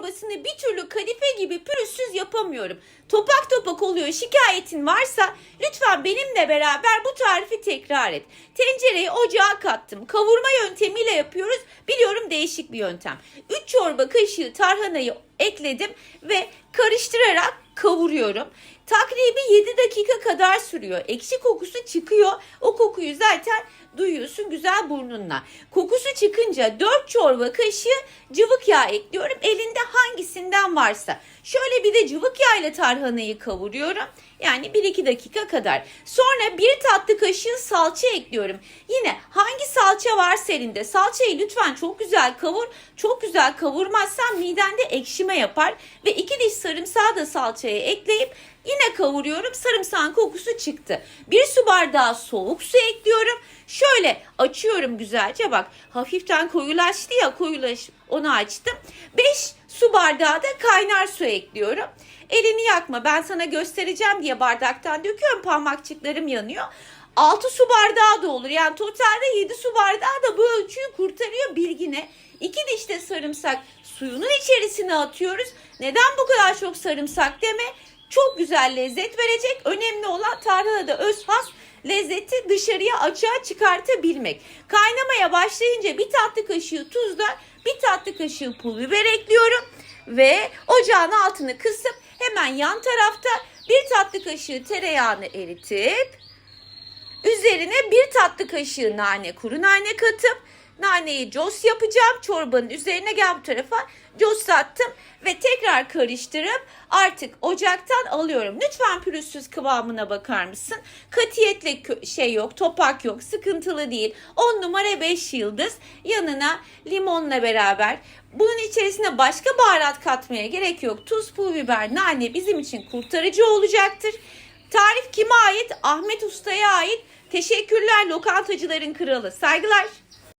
çorbasını bir türlü kadife gibi pürüzsüz yapamıyorum. Topak topak oluyor. Şikayetin varsa lütfen benimle beraber bu tarifi tekrar et. Tencereyi ocağa kattım. Kavurma yöntemiyle yapıyoruz. Biliyorum değişik bir yöntem. 3 çorba kaşığı tarhanayı ekledim ve karıştırarak kavuruyorum. Takribi 7 dakika kadar sürüyor. Ekşi kokusu çıkıyor. O kokuyu zaten duyuyorsun güzel burnunla. Kokusu çıkınca 4 çorba kaşığı cıvık yağ ekliyorum. Elinde hangisinden varsa. Şöyle bir de cıvık yağ ile tarhanayı kavuruyorum. Yani 1-2 dakika kadar. Sonra bir tatlı kaşığı salça ekliyorum. Yine hangi salça varsa elinde salçayı lütfen çok güzel kavur. Çok güzel kavurmazsan midende ekşime yapar. Ve 2 diş sarımsağı da salçaya ekleyip Yine kavuruyorum. Sarımsağın kokusu çıktı. Bir su bardağı soğuk su ekliyorum. Şöyle açıyorum güzelce bak. Hafiften koyulaştı ya koyulaş onu açtım. 5 su bardağı da kaynar su ekliyorum. Elini yakma ben sana göstereceğim diye bardaktan döküyorum parmakçıklarım yanıyor. 6 su bardağı da olur. Yani totalde 7 su bardağı da bu ölçüyü kurtarıyor bilgine. 2 diş de sarımsak suyunun içerisine atıyoruz. Neden bu kadar çok sarımsak deme. Çok güzel lezzet verecek. Önemli olan tarhanada öz has lezzeti dışarıya açığa çıkartabilmek. Kaynamaya başlayınca bir tatlı kaşığı tuzla bir tatlı kaşığı pul biber ekliyorum. Ve ocağın altını kısıp hemen yan tarafta bir tatlı kaşığı tereyağını eritip Üzerine bir tatlı kaşığı nane, kuru nane katıp naneyi cos yapacağım. Çorbanın üzerine gel bu tarafa cos attım ve tekrar karıştırıp artık ocaktan alıyorum. Lütfen pürüzsüz kıvamına bakar mısın? Katiyetle şey yok, topak yok, sıkıntılı değil. 10 numara 5 yıldız. Yanına limonla beraber bunun içerisine başka baharat katmaya gerek yok. Tuz, pul biber, nane bizim için kurtarıcı olacaktır. Tarif kime ait? Ahmet Usta'ya ait. Teşekkürler lokantacıların kralı. Saygılar.